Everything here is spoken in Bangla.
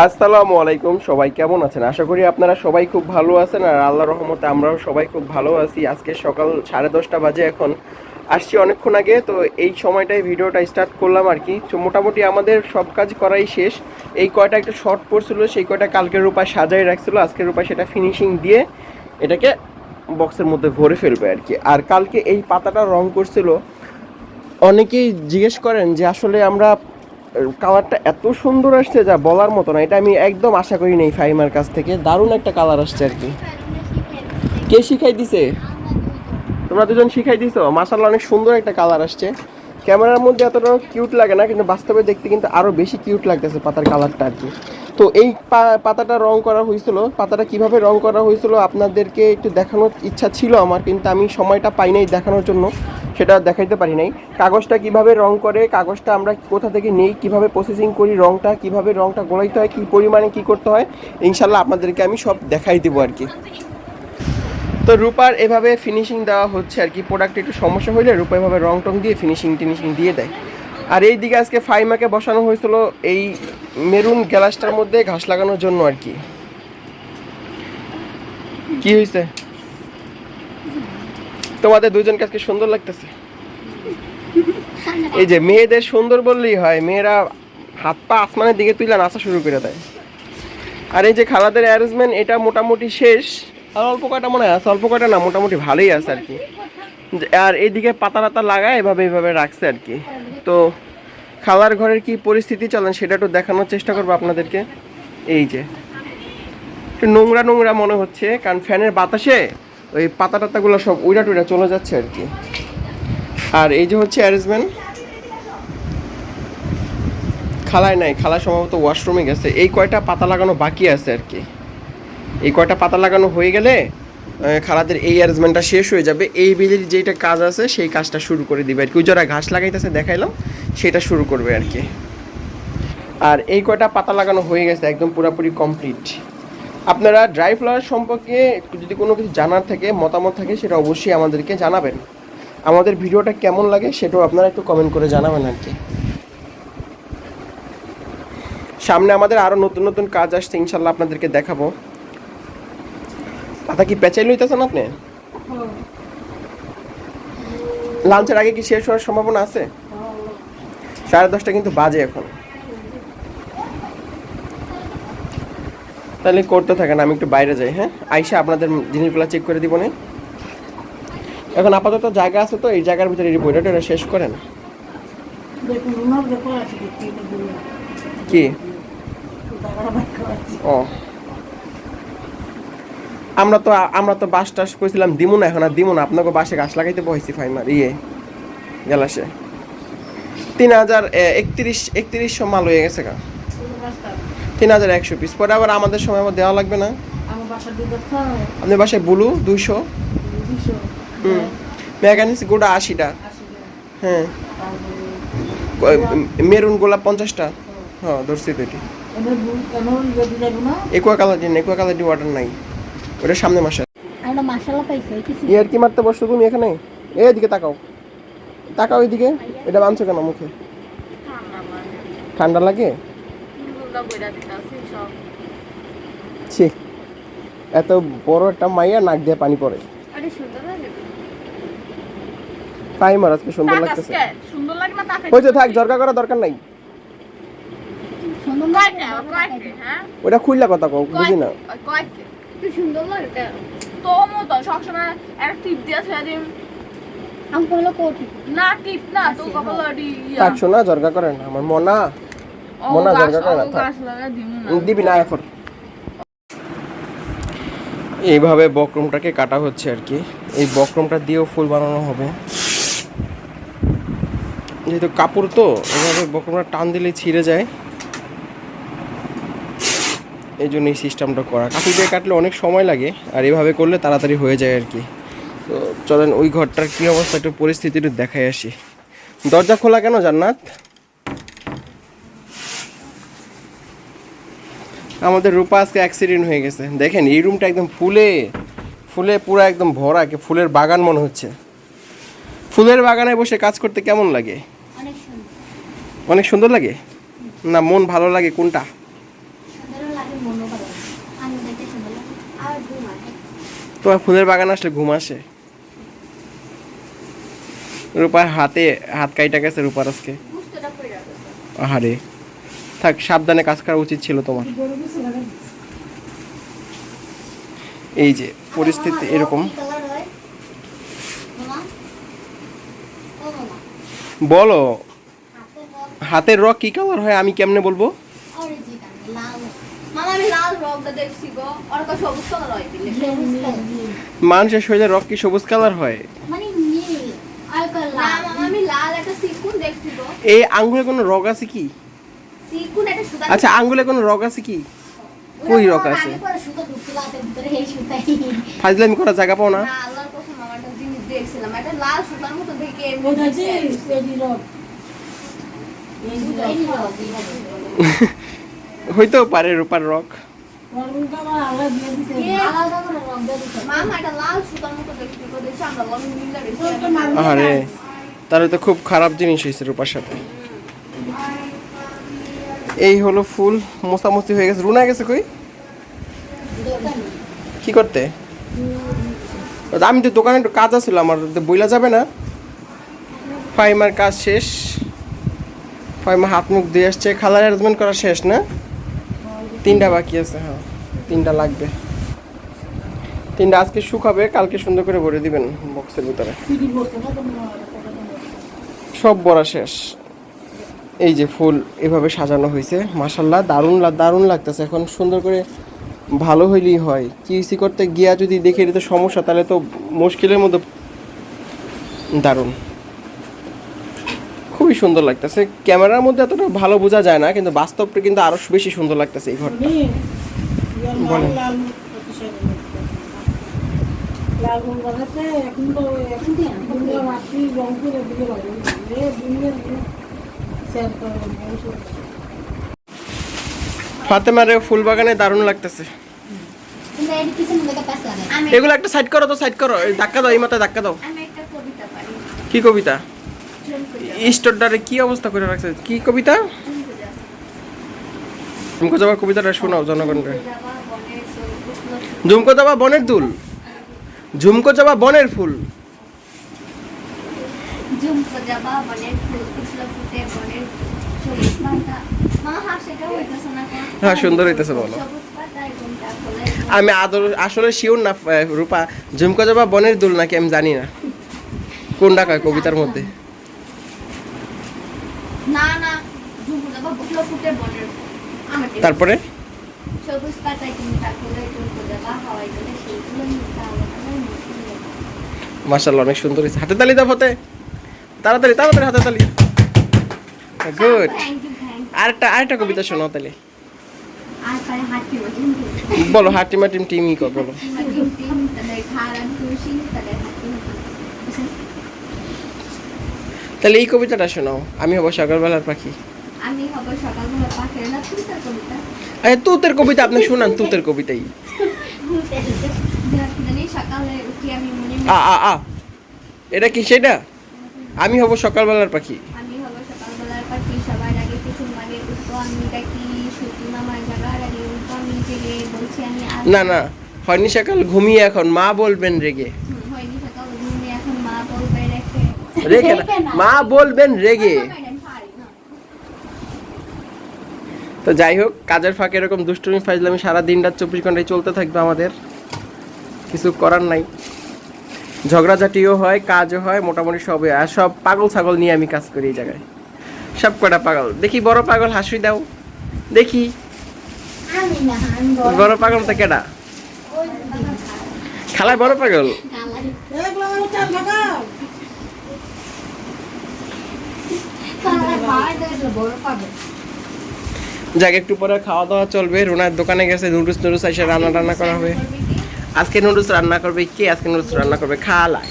আসসালামু আলাইকুম, সবাই কেমন আছেন? আশা করি আপনারা সবাই খুব ভালো আছেন আর আল্লাহ রহমতে আমরাও সবাই খুব ভালো আছি। আজকে সকাল সাড়ে দশটা বাজে এখন। আসছি অনেকক্ষণ আগে, তো এই সময়টায় ভিডিওটা স্টার্ট করলাম আর কি। তো মোটামুটি আমাদের সব কাজ করাই শেষ। এই কয়টা একটু শর্ট পড়ছিল, সেই কয়টা কালকের রূপায় সাজাই রাখছিল। আজকের রূপায় সেটা ফিনিশিং দিয়ে এটাকে বক্সের মধ্যে ভরে ফেলবে আর কি। আর কালকে এই পাতাটা রং করছিল, অনেকেই জিজ্ঞেস করেন যে আসলে আমরা কালারটা এত সুন্দর আসছে যা বলার মতো না। এটা আমি একদম আশা করি নাই ফাইমার কাছ থেকে। দারুণ একটা কালার আসছে আর কি। কে শিখাই দিছে? তোমরা দুজন শিখাই দিছো? মাসাল্লাহ অনেক সুন্দর একটা কালার আসছে। ক্যামেরার মধ্যে এতটা কিউট লাগে না, কিন্তু বাস্তবে দেখতে কিন্তু আরও বেশি কিউট লাগতেছে পাতার কালারটা আর কি। তো এই পাতাটা রং করা হয়েছিল। পাতাটা কীভাবে রং করা হয়েছিল আপনাদেরকে একটু দেখানোর ইচ্ছা ছিল আমার, কিন্তু আমি সময়টা পাই নাই দেখানোর জন্য। সেটা দেখাইতে পারি নাই। কাগজটা কীভাবে রং করে, কাগজটা আমরা কোথা থেকে নেই, কীভাবে প্রসেসিং করি, রংটা কীভাবে রংটা গোলাইতে হয়, কী পরিমাণে কি করতে হয় ইনশাল্লাহ আপনাদেরকে আমি সব দেখাই দেবো আর কি। তো রূপার এভাবে ফিনিশিং দেওয়া হচ্ছে আর কি। প্রোডাক্ট একটু সমস্যা হইলে রূপা এভাবে রং টং দিয়ে ফিনিশিং টিনিশিং দিয়ে দেয়। আর এই দিকে আজকে ফাইমাকে বসানো হয়েছিল এই মেরুন গ্যালাসটার মধ্যে ঘাস লাগানোর জন্য আর কি। কি হয়েছে তোমাদের দুজনকে আজকে সুন্দর লাগতেছে। এই যে মেয়েদের সুন্দর বললেই হয়, মেয়েরা হাত পা আসমানের দিকে তুলে নাচা শুরু করে দেয়। আর এই যে খালাদের অ্যারেঞ্জমেন্ট এটা মোটামুটি শেষ। আর অল্প কয়টা মনে আছে? অল্প কয়টা না, মোটামুটি ভালোই আছে আর কি। আর এইদিকে পাতা টাতা লাগায়, এভাবে এভাবে রাখছে আর কি। তো খালার ঘরের কি পরিস্থিতি চলেন, সেটা একটু দেখানোর চেষ্টা করব আপনাদেরকে। এই যে নোংরা নোংরা মনে হচ্ছে, কারণ ফ্যানের বাতাসে ওই পাতা টাতাগুলো সব উইরা টুইরা চলে যাচ্ছে আর কি। আর এই যে হচ্ছে অ্যারেঞ্জমেন্ট। খালায় নাই, খালা সম্ভবত ওয়াশরুমে গেছে। এই কয়টা পাতা লাগানো বাকি আছে আর কি। এই কয়টা পাতা লাগানো হয়ে গেলে খালাদের এই অ্যারেঞ্জমেন্টটা শেষ হয়ে যাবে। এই বিলির যেটা কাজ আছে, সেই কাজটা শুরু করে দিবে আর কি। যারা ঘাস লাগাইতেছে, দেখাইলাম, সেটা শুরু করবে আর কি। আর এই কয়টা পাতা লাগানো হয়ে গেছে, একদম পুরোপুরি কমপ্লিট আপনারা ড্রাই ফ্লাওয়ার সম্পর্কে যদি কোনো কিছু জানার থাকে মতামত থাকে সেটা অবশ্যই আমাদেরকে জানাবেন। আমাদের ভিডিওটা কেমন লাগে সেটাও আপনারা একটু কমেন্ট করে জানাবেন আর কি। সামনে আমাদের আরও নতুন নতুন কাজ আসছে ইনশাল্লাহ আপনাদেরকে দেখাবো। পাতা কি পেঁচাই লইতেছেন আপনি? লাঞ্চের আগে কি শেষ হওয়ার সম্ভাবনা আছে? সাড়ে দশটা কিন্তু বাজে এখন। তাহলে করতে থাকেন আমি একটু বাইরে যাই হ্যাঁ? আইসা আপনাদের জিনিসগুলো চেক করে দিব না। এখন আপাতত জায়গা আছে তো এই জায়গার ভিতরে এই বইটা শেষ করেন। কি ও। আমরা তো আমরা তো বাস টাস করেছিলাম দিমু না এখন আর দিমু না আপনাকে বাসে গাছ লাগাইতে বসেছি ফাইমার ইয়ে গেলাসে। তিন হাজার একত্রিশ একত্রিশশো মাল হয়ে গেছে গা। তিন হাজার একশো পিস পরে আবার আমাদের সময় আবার দেওয়া লাগবে না। আপনার বাসায় বুলু দুশো হুম। মেগানিস গোটা আশিটা। হ্যাঁ। মেরুন গোলাপ পঞ্চাশটা। হ্যাঁ ধরছি তো এটি না? একুয়া কালার দিন একুয়া কালার দি অর্ডার নাই। ওটা সামনে মাসে ইয়ার কি মারতে বসছো তুমি এখানে? এদিকে তাকাও। তাকাও এদিকে এটা বানছো কেন মুখে? ঠান্ডা লাগে? ছি এত বড় একটা মাইয়া নাক দিয়ে পানি পড়ে। তাই মার আজকে সুন্দর লাগতেছে? সুন্দর লাগে না তাকে হয়েছে থাক ঝরকা করা দরকার নাই। সুন্দর কয়টা হ্যাঁ? ওটা খুললা কথা কও বুঝি না। কয়টা কি সুন্দর লাগে তো। মতো সবসময় একটা টিপ দিয়ে ছেড়ে দিন আমি হলো কোটি না টিপ না তো কপাল থাক শোনা ঝরকা করে না আমার মনা। মনে থাক। না। দিবি না এখন এইভাবে বক্রমটাকে কাটা হচ্ছে আর কি। এই বক্রমটা দিয়েও ফুল বানানো হবে। যেহেতু কাপড় তো এইভাবে বক্রমটা টান দিলে ছিঁড়ে যায়। এই জন্য এই সিস্টেমটা করা। কাঠি দিয়ে কাটলে অনেক সময় লাগে আর এভাবে করলে তাড়াতাড়ি হয়ে যায় আর কি। তো চলেন ওই ঘরটার কী অবস্থা একটু পরিস্থিতি একটু দেখাই আসি। দরজা খোলা কেন জান্নাত? আমাদের রূপা আজকে অ্যাক্সিডেন্ট হয়ে গেছে। দেখেন এই রুমটা একদম ফুলে ফুলে পুরো একদম ভরা ফুলের বাগান মনে হচ্ছে। ফুলের বাগানে বসে কাজ করতে কেমন লাগে? অনেক সুন্দর। লাগে? না মন ভালো লাগে কোনটা? তোমার ফুলের বাগান আসলে ঘুম আসে? রূপার হাতে হাত কাইটা গেছে রূপার আজকে। আহারে। থাক সাবধানে কাজ করা উচিত ছিল তোমার। এই যে পরিস্থিতি এরকম। বলো হাতের রক কি কালার হয় আমি কেমনে বলব? মানুষের শরীরে রক কি সবুজ কালার হয়? মানে এই আঙ্গুলে কোনো রোগ আছে কি? আচ্ছা আঙ্গুলে কোনো রগ আছে কি? কই রক আছে? আমি ফাজলামি করার জায়গা পাও না? হইতেও পারে রূপার রক মারবে আরে। তাহলে তো খুব খারাপ জিনিস হয়েছে রূপার সাথে। এই হলো ফুল, মোছামুছি হয়ে গেছে। রুনা গেছে কই। কি করতে? আমি তো দোকানে একটু কাজ আছিল, আমার বইলা যাবে না। ফাইমার কাজ শেষ। ফাইমা হাত মুখ দিয়ে আসছে। খালার অ্যারেঞ্জমেন্ট করা শেষ না? তিনটা বাকি আছে হ্যাঁ। তিনটা লাগবে। তিনটা আজকে শুকাবে, কালকে সুন্দর করে ভরে দিবেন বক্সের ভিতরে। সব বড়া শেষ। এই যে ফুল এভাবে সাজানো হয়েছে মাসাল্লাহ দারুণ দারুণ লাগতেছে। এখন সুন্দর করে ভালো হইলেই হয়। কিসি করতে গিয়া যদি দেখে এটা সমস্যা তাহলে তো মুশকিলের মধ্যে দারুণ। খুবই সুন্দর লাগতেছে। ক্যামেরার মধ্যে এতটা ভালো বোঝা যায় না কিন্তু বাস্তবটা কিন্তু আরও বেশি সুন্দর লাগতেছে এই ঘরটা। বলেন। এখন এখন ফাতেমারে ফুল বাগানে দারুণ লাগতেছে। এগুলো একটা সাইড করো তো সাইড করো। ধাক্কা দাও এই মাথায় ধাক্কা দাও। কি কবিতা? স্টোরটারে কি অবস্থা করে রাখছে? কি কবিতা? ঝুমকো যাবা কবিতাটা শোনাও জনগণকে। ঝুমকো যাবা বনের দুল ঝুমকো যাবা বনের ফুল। ঝুমকো যাবা বনের ফুল ফুটে হ্যাঁ, সুন্দর হইতেছে বলো। আমি আদর আসলে শিওর না রূপা ঝুমকো যাবা বনের দুল নাকি আমি জানি না। কোনটা কয় কবিতার মধ্যে? না না তারপরে? মার্শাল্লাহ অনেক সুন্দর হয়েছে হাতে তালি দাও ফতে তাড়াতাড়ি তাড়াতাড়ি হাতে তালি। গুড থ্যাংক আরেকটা আরেকটা কবিতা শোনাও তাহলে। হাঁটি বলো হাটিম হাটিম টিমই কর বলো। হাঁটি হাঁটি তাহলে এই কবিতাটা শোনাও। আমি হব সকালবেলার পাখি। আমি হব সকালবেলা পাখির না তুই কবিতা। আরে তুতের কবিতা আপনি শুনান তুতের কবিতাই। সকালে উঠি আমি মনে আ আ আ। এটা কি সেটা? আমি হব সকালবেলার পাখি আমি হব সকালবেলার পাখি সবার আগে কিছু আগে উঠবো আমি ডাকি সত্যি মামার জাগার আগে উঠবো আমি জেগে বলছি আমি আজ না না হয়নি সকাল ঘুমিয়ে এখন মা বলবেন রেগে। মা রেগে বলবেন রেগে। তো যাই হোক কাজের ফাঁকে এরকম দুষ্টুমি ফাইজলামি সারা দিন রাত চব্বিশ ঘন্টায় চলতে থাকবে আমাদের। কিছু করার নাই। ঝগড়াঝাটিও হয় কাজও হয় মোটামুটি সবই আর সব পাগল ছাগল নিয়ে আমি কাজ করি এই জায়গায়। সব কটা পাগল। দেখি বড় পাগল হাসি দাও। দেখি। বড়। পাগল তো কেডা। খেলায় বড় পাগল। যাক, একটু পরে খাওয়া দাওয়া চলবে রোনার দোকানে গেছে নুডলস নুডলস এসে রান্না টান্না করা হবে আজকে নুডলস রান্না করবে কে আজকে নুডলস রান্না করবে খালায়